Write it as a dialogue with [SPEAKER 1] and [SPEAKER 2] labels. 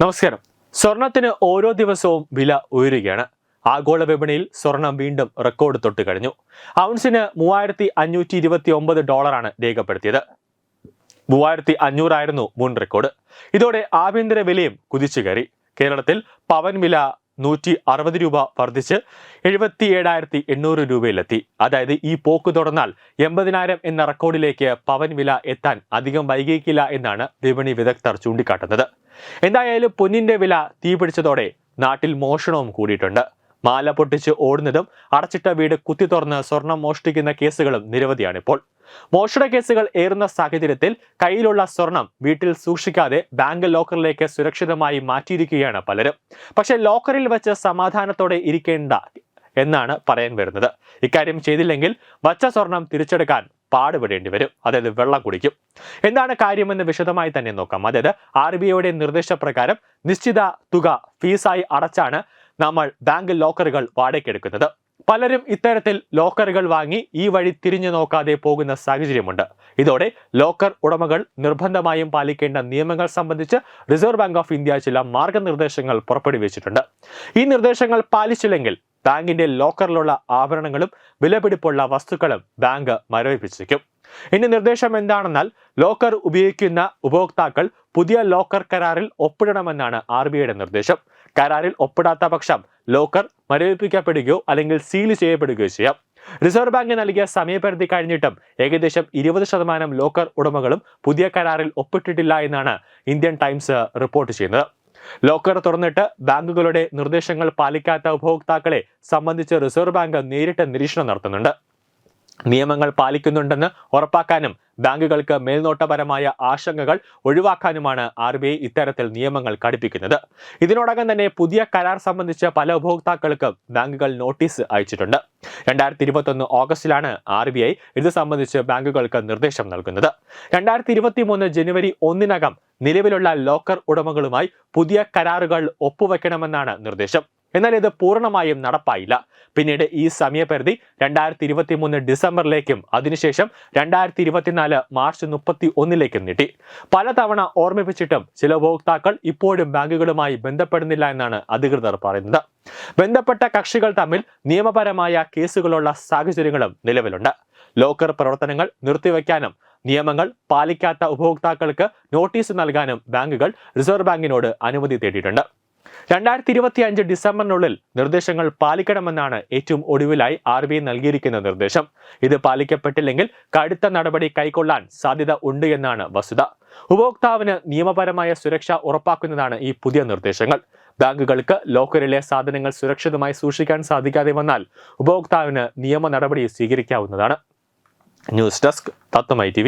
[SPEAKER 1] നമസ്കാരം. സ്വർണത്തിന് ഓരോ ദിവസവും വില ഉയരുകയാണ്. ആഗോള വിപണിയിൽ സ്വർണം വീണ്ടും റെക്കോർഡ് തൊട്ട് കഴിഞ്ഞു. ഔൺസിന് മൂവായിരത്തി അഞ്ഞൂറ്റി ഇരുപത്തി ഒമ്പത് ഡോളറാണ് രേഖപ്പെടുത്തിയത്. മൂവായിരത്തി അഞ്ഞൂറായിരുന്നു മുൻ റെക്കോർഡ് ഇതോടെ ആഭ്യന്തര വിലയും കുതിച്ചു കയറി കേരളത്തിൽ പവൻ വില നൂറ്റി അറുപത് രൂപ വർദ്ധിച്ച് എഴുപത്തി ഏഴായിരത്തി എണ്ണൂറ് രൂപയിലെത്തി. അതായത് ഈ പോക്ക് തുടർന്നാൽ എൺപതിനായിരം എന്ന റെക്കോർഡിലേക്ക് പവൻ വില എത്താൻ അധികം വൈകിക്കില്ല എന്നാണ് വിപണി വിദഗ്ധർ ചൂണ്ടിക്കാട്ടുന്നത്. എന്തായാലും പൊന്നിന്റെ വില തീപിടിച്ചതോടെ നാട്ടിൽ മോഷണവും കൂടിയിട്ടുണ്ട്. മാല പൊട്ടിച്ച് ഓടുന്നതും അടച്ചിട്ട വീട് കുത്തി തുറന്ന് സ്വർണം മോഷ്ടിക്കുന്ന കേസുകളും നിരവധിയാണിപ്പോൾ. മോഷണ കേസുകൾ ഏറുന്ന സാഹചര്യത്തിൽ കയ്യിലുള്ള സ്വർണം വീട്ടിൽ സൂക്ഷിക്കാതെ ബാങ്ക് ലോക്കറിലേക്ക് സുരക്ഷിതമായി മാറ്റിയിരിക്കുകയാണ് പലരും. പക്ഷേ ലോക്കറിൽ വെച്ച് സമാധാനത്തോടെ ഇരിക്കേണ്ട എന്നാണ് പറയാൻ വരുന്നത്. ഇക്കാര്യം ചെയ്തില്ലെങ്കിൽ വച്ച സ്വർണം തിരിച്ചെടുക്കാൻ പാടുപെടേണ്ടി വരും. അതായത് വെള്ളം കുടിക്കും. എന്താണ് കാര്യമെന്ന് വിശദമായി തന്നെ നോക്കാം. അതായത് ആർ ബി ഐയുടെ നിർദ്ദേശപ്രകാരം നിശ്ചിത തുക ഫീസായി അടച്ചാണ് നമ്മൾ ബാങ്ക് ലോക്കറുകൾ വാടകയ്ക്കെടുക്കുന്നത്. പലരും ഇത്തരത്തിൽ ലോക്കറുകൾ വാങ്ങി ഈ വഴി തിരിഞ്ഞു നോക്കാതെ പോകുന്ന സാഹചര്യമുണ്ട്. ഇതോടെ ലോക്കർ ഉടമകൾ നിർബന്ധമായും പാലിക്കേണ്ട നിയമങ്ങൾ സംബന്ധിച്ച് റിസർവ് ബാങ്ക് ഓഫ് ഇന്ത്യ ചില മാർഗനിർദ്ദേശങ്ങൾ പുറപ്പെടുവിച്ചിട്ടുണ്ട്. ഈ നിർദ്ദേശങ്ങൾ പാലിച്ചില്ലെങ്കിൽ ബാങ്കിന്റെ ലോക്കറിലുള്ള ആഭരണങ്ങളും വിലപിടിപ്പുള്ള വസ്തുക്കളും ബാങ്ക് മരവിപ്പിച്ചേക്കും ഇനി നിർദ്ദേശം എന്താണെന്നാൽ ലോക്കർ ഉപയോഗിക്കുന്ന ഉപഭോക്താക്കൾ പുതിയ ലോക്കർ കരാറിൽ ഒപ്പിടണമെന്നാണ് ആർ ബി ഐയുടെ നിർദ്ദേശം. കരാറിൽ ഒപ്പിടാത്ത പക്ഷം ലോക്കർ മരവിപ്പിക്കപ്പെടുകയോ അല്ലെങ്കിൽ സീൽ ചെയ്യപ്പെടുകയോ ചെയ്യാം. റിസർവ് ബാങ്ക് നൽകിയ സമയപരിധി കഴിഞ്ഞിട്ടും ഏകദേശം ഇരുപത് ശതമാനം ലോക്കർ ഉടമകളും പുതിയ കരാറിൽ ഒപ്പിട്ടിട്ടില്ല എന്നാണ് ഇന്ത്യൻ ടൈംസ് റിപ്പോർട്ട് ചെയ്യുന്നത്. ലോക്കർ തുറന്നിട്ട് ബാങ്കുകളുടെ നിർദ്ദേശങ്ങൾ പാലിക്കാത്ത ഉപഭോക്താക്കളെ സംബന്ധിച്ച് റിസർവ് ബാങ്ക് നേരിട്ട് നിരീക്ഷണം നടത്തുന്നുണ്ട്. നിയമങ്ങൾ പാലിക്കുന്നുണ്ടെന്ന് ഉറപ്പാക്കാനും ബാങ്കുകൾക്ക് മേൽനോട്ടപരമായ ആശങ്കകൾ ഒഴിവാക്കാനുമാണ് ആർ ബി ഐ ഇത്തരത്തിൽ നിയമങ്ങൾ കടുപ്പിക്കുന്നത് ഇതിനോടകം തന്നെ പുതിയ കരാർ സംബന്ധിച്ച് പല ഉപഭോക്താക്കൾക്ക് ബാങ്കുകൾ നോട്ടീസ് അയച്ചിട്ടുണ്ട്. രണ്ടായിരത്തി ഇരുപത്തൊന്ന് ഓഗസ്റ്റിലാണ് ആർ ബി ഐ ഇത് സംബന്ധിച്ച് ബാങ്കുകൾക്ക് നിർദ്ദേശം നൽകുന്നത്. രണ്ടായിരത്തി ഇരുപത്തി മൂന്ന് ജനുവരി ഒന്നിനകം നിലവിലുള്ള ലോക്കർ ഉടമകളുമായി പുതിയ കരാറുകൾ ഒപ്പുവെക്കണമെന്നാണ് നിർദ്ദേശം. എന്നാൽ ഇത് പൂർണമായും നടപ്പായില്ല. പിന്നീട് ഈ സമയപരിധി രണ്ടായിരത്തി ഇരുപത്തി മൂന്ന് ഡിസംബറിലേക്കും അതിനുശേഷം രണ്ടായിരത്തി ഇരുപത്തിനാല് മാർച്ച് മുപ്പത്തി ഒന്നിലേക്കും നീട്ടി. പലതവണ ഓർമ്മിപ്പിച്ചിട്ടും ചില ഉപഭോക്താക്കൾ ഇപ്പോഴും ബാങ്കുകളുമായി ബന്ധപ്പെടുന്നില്ല എന്നാണ് അധികൃതർ പറയുന്നത്. ബന്ധപ്പെട്ട കക്ഷികൾ തമ്മിൽ നിയമപരമായ കേസുകളുള്ള സാഹചര്യങ്ങളും നിലവിലുണ്ട്. ലോക്കർ പ്രവർത്തനങ്ങൾ നിർത്തിവെക്കാനും നിയമങ്ങൾ പാലിക്കാത്ത ഉപഭോക്താക്കൾക്ക് നോട്ടീസ് നൽകാനും ബാങ്കുകൾ റിസർവ് ബാങ്കിനോട് അനുമതി തേടിയിട്ടുണ്ട്. രണ്ടായിരത്തി ഇരുപത്തി അഞ്ച് ഡിസംബറിനുള്ളിൽ നിർദ്ദേശങ്ങൾ പാലിക്കണമെന്നാണ് ഏറ്റവും ഒടുവിലായി ആർ ബി ഐ നൽകിയിരിക്കുന്ന നിർദ്ദേശം. ഇത് പാലിക്കപ്പെട്ടില്ലെങ്കിൽ കടുത്ത നടപടി കൈക്കൊള്ളാൻ സാധ്യത ഉണ്ട് എന്നാണ് വസ്തുത. ഉപഭോക്താവിന് നിയമപരമായ സുരക്ഷ ഉറപ്പാക്കുന്നതാണ് ഈ പുതിയ നിർദ്ദേശങ്ങൾ. ബാങ്കുകൾക്ക് ലോക്കറിലെ സാധനങ്ങൾ സുരക്ഷിതമായി സൂക്ഷിക്കാൻ സാധിക്കാതെ വന്നാൽ ഉപഭോക്താവിന് നിയമ നടപടി സ്വീകരിക്കാവുന്നതാണ്. News desk Tatwamayi T